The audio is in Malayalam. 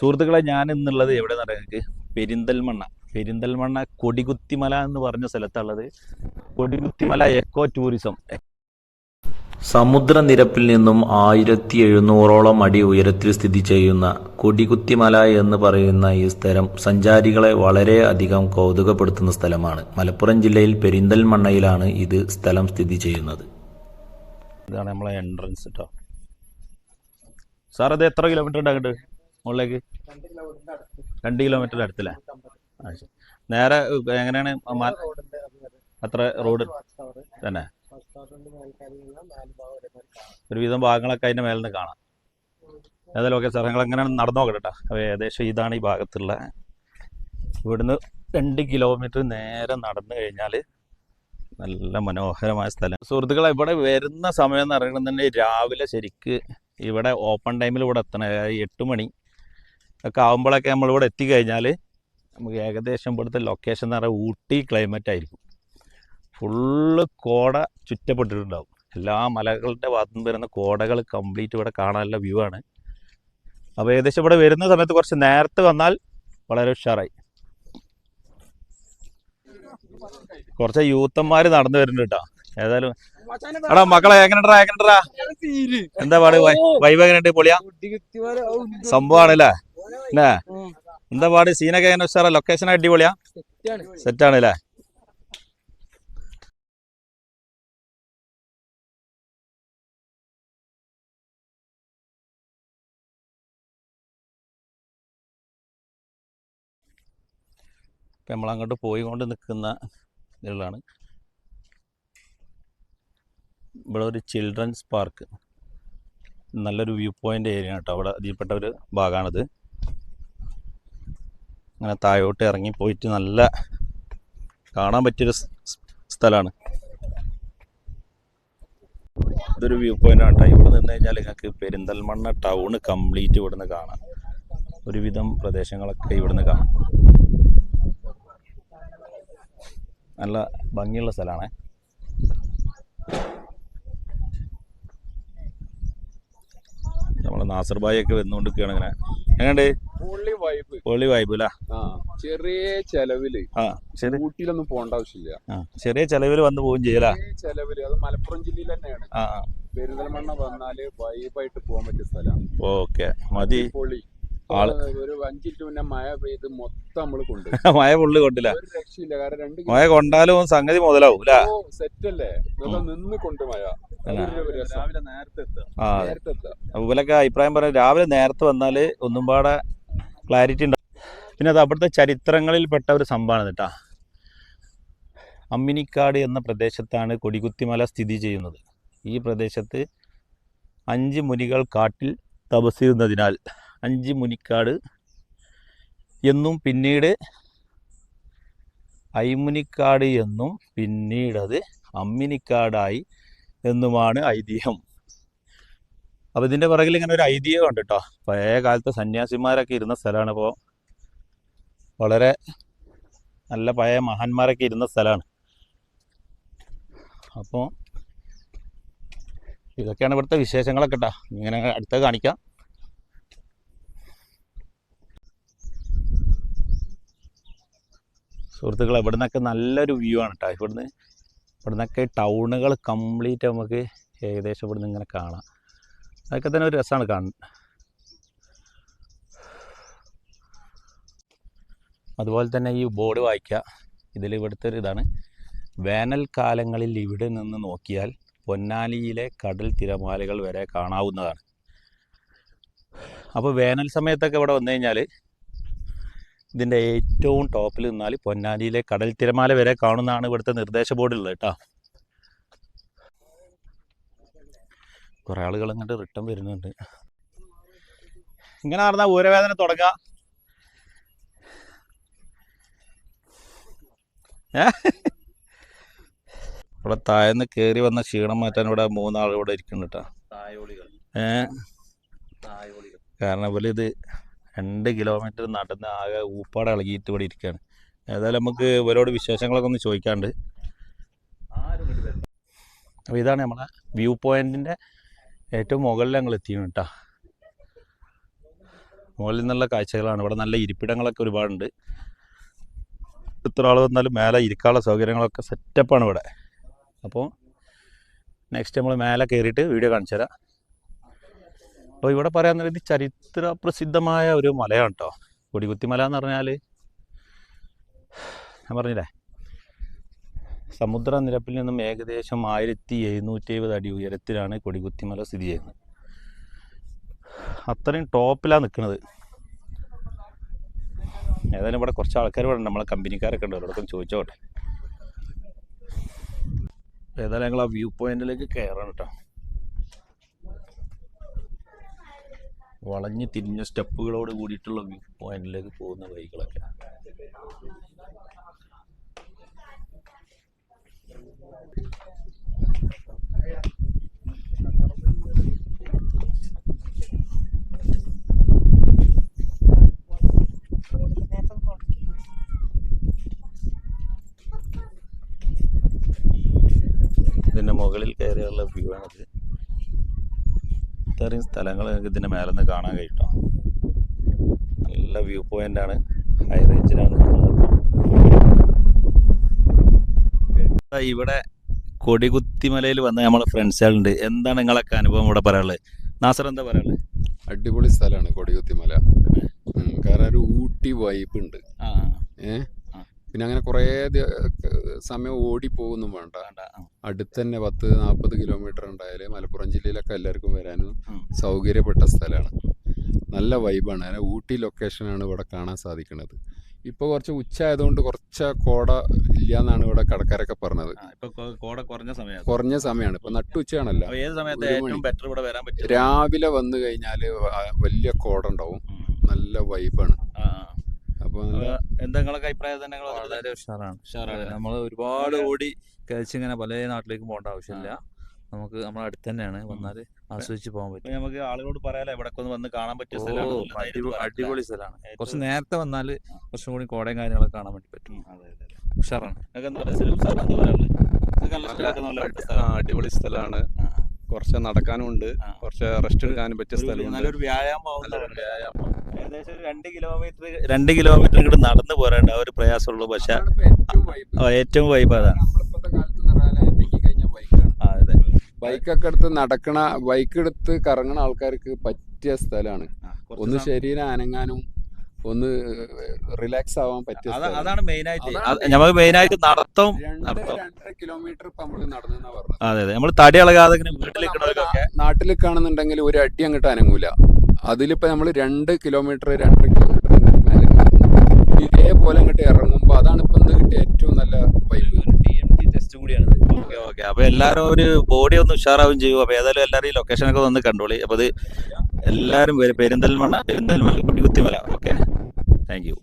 സുഹൃത്തുക്കളെ ഞാൻ ഇന്നുള്ളത് എവിടെ നിങ്ങൾക്ക്? പെരിന്തൽമണ്ണ. പെരിന്തൽമണ്ണ കൊടികുത്തിമല എന്ന് പറഞ്ഞ സ്ഥലത്തുള്ളത് കൊടികുത്തിമല എക്കോ ടൂറിസം സമുദ്രനിരപ്പിൽ നിന്നും ആയിരത്തി എഴുന്നൂറോളം അടി ഉയരത്തിൽ സ്ഥിതി ചെയ്യുന്ന കൊടികുത്തിമല എന്ന് പറയുന്ന ഈ സ്ഥലം സഞ്ചാരികളെ വളരെയധികം കൗതുകപ്പെടുത്തുന്ന സ്ഥലമാണ്. മലപ്പുറം ജില്ലയിൽ പെരിന്തൽമണ്ണയിലാണ് ഇത് സ്ഥലം സ്ഥിതി ചെയ്യുന്നത്. ഇതാണ് നമ്മളെ എൻട്രൻസ് കേട്ടോ സാർ അത് എത്ര കിലോമീറ്റർ ഉണ്ട് അങ്ങോട്ട്? മുകളിലേക്ക്? രണ്ട് കിലോമീറ്റർ അടുത്തല്ലേ? നേരെ എങ്ങനെയാണ് അത്ര റോഡ്? തന്നെ. ഒരുവിധം ഭാഗങ്ങളൊക്കെ അതിന്റെ മേലിൽ നിന്ന് കാണാം. ഏതായാലും ഓക്കെ സാർ ഞങ്ങൾ എങ്ങനെയാണ് നടന്നു നോക്കട്ടെ അപ്പൊ ഏകദേശം ഇതാണ് ഈ ഭാഗത്തുള്ള. ഇവിടുന്ന് രണ്ട് കിലോമീറ്റർ നേരെ നടന്നു കഴിഞ്ഞാൽ നല്ല മനോഹരമായ സ്ഥലം. സുഹൃത്തുക്കളെ ഇവിടെ വരുന്ന സമയം എന്ന് പറയുന്നത് തന്നെ രാവിലെ ശരിക്ക് ഇവിടെ ഓപ്പൺ ടൈമിൽ ഇവിടെ എത്തണം എട്ട് മണി. ഒക്കെ ആകുമ്പോഴൊക്കെ നമ്മളിവിടെ എത്തിക്കഴിഞ്ഞാൽ നമുക്ക് ഏകദേശം ഇവിടുത്തെ ലൊക്കേഷൻ എന്ന് പറയുന്നത് ഊട്ടി ക്ലൈമറ്റ് ആയിരിക്കും. ഫുള്ള് കോട ചുറ്റപ്പെട്ടിട്ടുണ്ടാവും. എല്ലാ മലകളുടെ ഭാഗത്തു നിന്ന് വരുന്ന കോടകൾ കംപ്ലീറ്റ് ഇവിടെ കാണാനുള്ള വ്യൂ ആണ്. അപ്പോൾ ഏകദേശം ഇവിടെ വരുന്ന സമയത്ത് കുറച്ച് നേരത്തെ വന്നാൽ വളരെ ഉഷാറായി. കുറച്ച് യൂത്തന്മാർ നടന്നു വരുന്നുണ്ട് കേട്ടോ. ഏതായാലും എടാ മക്കളെ എങ്ങനെടാ എങ്ങനെടാ എന്താ പാട്? വൈബ് എങ്ങനെയുണ്ട് പൊളിയാ? സംഭവമാണല്ലേ അല്ലേ? എന്താ പാടി? സീനൊക്കെ എങ്ങനെ ഉഷാറാ? ലൊക്കേഷൻ അടിപൊളിയാ? സെറ്റ് ആണല്ലേ? ഇപ്പം നമ്മളങ്ങോട്ട് പോയിക്കൊണ്ട് നിൽക്കുന്ന ഇതിലാണ്. ഇവിടെ ഒരു ചിൽഡ്രൻസ് പാർക്ക് നല്ലൊരു വ്യൂ പോയിന്റ് ഏരിയ കേട്ടോ. അവിടെ അതിൽപ്പെട്ട ഒരു ഭാഗമാണിത്. അങ്ങനെ താഴോട്ട് ഇറങ്ങി പോയിട്ട് നല്ല കാണാൻ പറ്റിയൊരു സ്ഥലമാണ് ഇതൊരു വ്യൂ പോയിന്റ് ആണ് കേട്ടോ ഇവിടെ നിന്ന് കഴിഞ്ഞാൽ നിങ്ങൾക്ക് പെരിന്തൽമണ്ണ ടൗണ് കംപ്ലീറ്റ് ഇവിടുന്ന് കാണാം. ഒരുവിധം പ്രദേശങ്ങളൊക്കെ ഇവിടുന്ന് കാണാം. നല്ല ഭംഗിയുള്ള സ്ഥലമാണ് നമ്മൾ നാസർ ഭായി ഒക്കെ വന്നുകൊണ്ടിരിക്കുകയാണ് ഇങ്ങനെ. എങ്ങനെയുണ്ട്? പൊളി വൈബ് അല്ലേ ആ ചെറിയ ചെലവിൽ. ഊട്ടിയിലൊന്നും പോകേണ്ട ആവശ്യമില്ല. ചെറിയ ചെലവിൽ വന്ന് പോവുകയും ചെയ്യല ചെറിയ ചെലവിൽ അത് മലപ്പുറം ജില്ലയിൽ തന്നെയാണ് പെരിന്തൽമണ്ണ വന്നാൽ വൈബായിട്ട് പോകാൻ പറ്റിയ സ്ഥലമാണ് ഓക്കെ മതി. പൊളി. ആള്- ഒരു അഞ്ചിറ്റ് മുന്നേ മഴ പെയ്ത് മൊത്തം നമ്മൾ കൊണ്ട്. മഴ പുള്ളി കൊണ്ടില്ല. ഒരു രക്ഷയില്ല കാരണം രണ്ട് മഴ കൊണ്ടാലും സംഗതി മുതലാവും സെറ്റ് അല്ലേ നിന്ന് കൊണ്ട് മഴ. രാവിലെ നേരത്തെ എത്താം ആ നേരത്തെ എത്താം അഭിപ്രായം പറയാം രാവിലെ നേരത്തെ വന്നാൽ ഒന്നും പാടെ ക്ലാരിറ്റി ഉണ്ടാവും പിന്നെ അത് അവിടുത്തെ ചരിത്രങ്ങളിൽപ്പെട്ട ഒരു സംഭവമാണ് കേട്ടാ. അമ്മിനിക്കാട് എന്ന പ്രദേശത്താണ് കൊടികുത്തിമല സ്ഥിതി ചെയ്യുന്നത്. ഈ പ്രദേശത്ത് അഞ്ച് മുനികൾ കാട്ടിൽ തപസ്സിരുന്നതിനാൽ അഞ്ച് മുനിക്കാട് എന്നും പിന്നീട് ഐമുനിക്കാട് എന്നും പിന്നീടത് അമ്മിനിക്കാടായി എന്നുമാണ് ഐതിഹ്യം. അപ്പോൾ ഇതിന്റെ പുറകിൽ ഇങ്ങനെ ഒരു ഐതിഹ്യം ഉണ്ട് കേട്ടോ പഴയ കാലത്ത് സന്യാസിമാരൊക്കെ ഇരുന്ന സ്ഥലമാണ് ഇപ്പോൾ വളരെ നല്ല പഴയ മഹാന്മാരൊക്കെ ഇരുന്ന സ്ഥലമാണ്. അപ്പോൾ ഇതൊക്കെയാണ് ഇവിടുത്തെ വിശേഷങ്ങളൊക്കെ കേട്ടോ ഇങ്ങനെ അടുത്ത കാണിക്കാം. സുഹൃത്തുക്കളെ ഇവിടെ നിന്നൊക്കെ നല്ലൊരു വ്യൂ ആണ് കേട്ടോ ഇവിടുന്ന് ഇവിടുന്നൊക്കെ ടൗണുകൾ കംപ്ലീറ്റ് നമുക്ക് ഏകദേശം ഇവിടുന്ന് ഇങ്ങനെ കാണാം. അതൊക്കെ തന്നെ ഒരു രസമാണ് കാണാൻ. അതുപോലെ തന്നെ ഈ ബോർഡ് വായിക്കുക. ഇതിൽ ഇവിടുത്തെ ഒരു ഇതാണ്. വേനൽക്കാലങ്ങളിൽ ഇവിടെ നിന്ന് നോക്കിയാൽ പൊന്നാലിയിലെ കടൽ തിരമാലകൾ വരെ കാണാവുന്നതാണ്. അപ്പോൾ വേനൽ സമയത്തൊക്കെ ഇവിടെ വന്നു കഴിഞ്ഞാൽ ഇതിന്റെ ഏറ്റവും ടോപ്പിൽ നിന്നാൽ പൊന്നാലിയിലെ കടൽ തിരമാല വരെ കാണുന്നതാണ് ഇവിടുത്തെ നിർദ്ദേശ ബോർഡിലുള്ളത് കേട്ടോ. കുറേ ആളുകൾ അങ്ങോട്ട് റിട്ടേൺ വരുന്നുണ്ട്. ഇങ്ങനെ നടന്നാൽ ഊരവേദന തുടങ്ങുക ഇവിടെ തായെന്ന് കയറി വന്ന ക്ഷീണം മാറ്റാൻ ഇവിടെ മൂന്നാൾ ഇവിടെ ഇരിക്കുന്നുണ്ട് ഏ? കാരണം ഇവർ ഇത് രണ്ട് കിലോമീറ്റർ നടന്ന് ആകെ ഊപ്പാട് ഇളകിയിട്ട് ഇവിടെ ഇരിക്കുകയാണ് ഏതായാലും നമുക്ക് ഇവരോട് വിശേഷങ്ങളൊക്കെ ഒന്ന് ചോദിക്കാണ്ട്. അപ്പോൾ ഇതാണ് നമ്മളെ വ്യൂ പോയിന്റിന്റെ ഏറ്റവും മുകളിൽ ഞങ്ങൾ എത്തിയും കേട്ടോ. മുകളിൽ നിന്നുള്ള കാഴ്ചകളാണ്. ഇവിടെ നല്ല ഇരിപ്പിടങ്ങളൊക്കെ ഒരുപാടുണ്ട്. എത്ര ആൾ വന്നാലും മേലെ ഇരിക്കാനുള്ള സൗകര്യങ്ങളൊക്കെ സെറ്റപ്പാണ് ഇവിടെ. അപ്പോൾ നെക്സ്റ്റ് നമ്മൾ മേലെ കയറിയിട്ട് വീഡിയോ കാണിച്ചു തരാം. അപ്പോൾ ഇവിടെ പറയാൻ നേരം ചരിത്ര പ്രസിദ്ധമായ ഒരു മലയാണ് കേട്ടോ. കൊടികുത്തിമല എന്ന് പറഞ്ഞാൽ ഞാൻ പറഞ്ഞില്ലേ? സമുദ്രനിരപ്പിൽ നിന്നും ഏകദേശം ആയിരത്തി എഴുന്നൂറ്റി എഴുപത് അടി ഉയരത്തിലാണ് കൊടികുത്തിമല സ്ഥിതി ചെയ്യുന്നത്. അത്രയും ടോപ്പിലാണ് നിൽക്കുന്നത്. ഏതായാലും ഇവിടെ കുറച്ച് ആൾക്കാർ ഇവിടെ ഉണ്ട്. നമ്മളെ കമ്പനിക്കാരൊക്കെ ഉണ്ട്. അവരോടൊക്കെ ചോദിച്ചോട്ടെ. ഏതായാലും ഞങ്ങൾ ആ വ്യൂ പോയിന്റിലേക്ക് കയറണം കേട്ടോ. വളഞ്ഞ് തിരിഞ്ഞ സ്റ്റെപ്പുകളോട് കൂടിയിട്ടുള്ള വ്യൂ പോയിന്റിലേക്ക് പോകുന്ന വഴികളൊക്കെ. ഇതിന്റെ മുകളിൽ കയറിയുള്ള വ്യൂ ആണിത്. ഇത്രയും സ്ഥലങ്ങൾ നിങ്ങൾക്ക് ഇതിന്റെ മേലെ നിന്ന് കാണാൻ കഴിയും. നല്ല വ്യൂ പോയിന്റ് ആണ്. ഹൈ റേഞ്ചിലാണ് നിൽക്കുന്നത് ഇവിടെ കൊടികുത്തിമലയിൽ വന്ന നമ്മളെ ഫ്രണ്ട്സുകളുണ്ട് എന്താണ് നിങ്ങളൊക്കെ അനുഭവം ഇവിടെ പറയാനുള്ളത് നാസർ എന്താ പറയാനുള്ളത് അടിപൊളി സ്ഥലമാണ് കൊടികുത്തിമല. കാരണം ഒരു ഊട്ടി വൈബ് ഉണ്ട്. പിന്നെ അങ്ങനെ കുറേ സമയം ഓടി പോകുന്നും വേണ്ട അടുത്തന്നെ ആ, അടുത്ത് തന്നെ പത്ത് നാൽപ്പത് കിലോമീറ്റർ ഉണ്ടായാൽ മലപ്പുറം ജില്ലയിലൊക്കെ എല്ലാവർക്കും വരാനും സൗകര്യപ്പെട്ട സ്ഥലമാണ്. നല്ല വൈബാണ് അങ്ങനെ ഊട്ടി ലൊക്കേഷനാണ് ഇവിടെ കാണാൻ സാധിക്കുന്നത് ഇപ്പോൾ കുറച്ച് ഉച്ച ആയതുകൊണ്ട് കുറച്ച് കോട ഇല്ല എന്നാണ് ഇവിടെ കടക്കാരൊക്കെ പറഞ്ഞത്. ആ, ഇപ്പൊ കോട കുറഞ്ഞ സമയമാണ് കുറഞ്ഞ സമയമാണ്. ഇപ്പൊ നട്ടുച്ചയാണല്ലോ ഏത് സമയത്ത് ഏറ്റവും ബെറ്റർ ഇവിടെ വരാൻ പറ്റും? രാവിലെ വന്നു കഴിഞ്ഞാൽ വലിയ കോട ഉണ്ടാവും. നല്ല വൈബാണ്. അപ്പൊ എന്തെങ്കിലൊക്കെ അഭിപ്രായം? തന്നെ വളരെ ഉഷാറാണ്. ഉഷാറാണ്. നമ്മൾ ഒരുപാട് ഓടി കഴിച്ചിങ്ങനെ പല നാട്ടിലേക്ക് പോകേണ്ട ആവശ്യമില്ല. നമുക്ക് നമ്മുടെ അടുത്ത് തന്നെയാണ്. വന്നാൽ ആസ്വദിച്ച് പോകാൻ പറ്റും. നമുക്ക് ആളുകളോട് പറയാലോ ഇവിടെ ഒന്ന് വന്ന് കാണാൻ പറ്റിയ സ്ഥലമാണ് അടിപൊളി സ്ഥലമാണ്. കുറച്ച് നേരത്തെ വന്നാൽ കുറച്ചും കൂടി കോടയും കാര്യങ്ങളൊക്കെ കാണാൻ വേണ്ടി പറ്റും. ഉഷാറാണ്. അടിപൊളി സ്ഥലമാണ്. കുറച്ച് നടക്കാനും ഉണ്ട് കുറച്ച് റെസ്റ്റ് എടുക്കാനും പറ്റിയ സ്ഥലം നല്ലൊരു വ്യായാമം. ഏകദേശം ഒരു രണ്ട് കിലോമീറ്റർ രണ്ട് കിലോമീറ്റർ ഇങ്ങോട്ട് നടന്നു പോരാണ്ട് ആ ഒരു പ്രയാസമുള്ളൂ. പക്ഷെ. ഏറ്റവും വൈബ് അതാണ് നമ്മളിപ്പോഴത്തെ കാലത്ത് എന്ന് പറഞ്ഞാൽ അന്റക്കി കഴിഞ്ഞ ബൈക്കാണ് ആ, അതെ ബൈക്കൊക്കെ എടുത്ത് നടക്കണ ബൈക്ക് എടുത്ത് കറങ്ങണ ആൾക്കാർക്ക് പറ്റിയ സ്ഥലമാണ് ഒന്ന് ശരീരം അനങ്ങാനും ഒന്ന് റിലാക്സ് ആവാൻ പറ്റിയ സ്ഥലമാണ്. അതാണ് മെയിൻ ആയിട്ട് നമുക്ക് മെയിൻ ആയിട്ട് നടത്തം രണ്ടര കിലോമീറ്റർ ഇപ്പൊ നമ്മൾ നടന്നെന്നാ പറഞ്ഞത്. അതെ അതെ. നമ്മൾ തടി ഇളകാതെ നാട്ടിൽ കാണുന്നുണ്ടെങ്കിൽ ഒരു അടി അങ്ങോട്ട് അനങ്ങൂല. അതിലിപ്പോ നമ്മൾ രണ്ട് കിലോമീറ്റർ രണ്ടര കിലോമീറ്റർ മേലെ കയറുന്നു. ഇതേപോലെ അങ്ങോട്ട് ഇറങ്ങുമ്പോ അതാണ് ഇപ്പൊ ഇന്ന് കിട്ടിയ ഏറ്റവും നല്ല വൈബ് ടെസ്റ്റും കൂടിയാണ് ഓക്കെ ഓക്കെ അപ്പൊ എല്ലാരും ഒരു ബോഡി ഒന്ന് ഉഷാറാവും ചെയ്യും. അപ്പൊ ഏതായാലും എല്ലാരും ഈ ലൊക്കേഷനൊക്കെ വന്ന് കണ്ടോളി. അപ്പൊ അത് എല്ലാരും Perinthalmanna Perinthalmanna Kottikuthimala okay thank you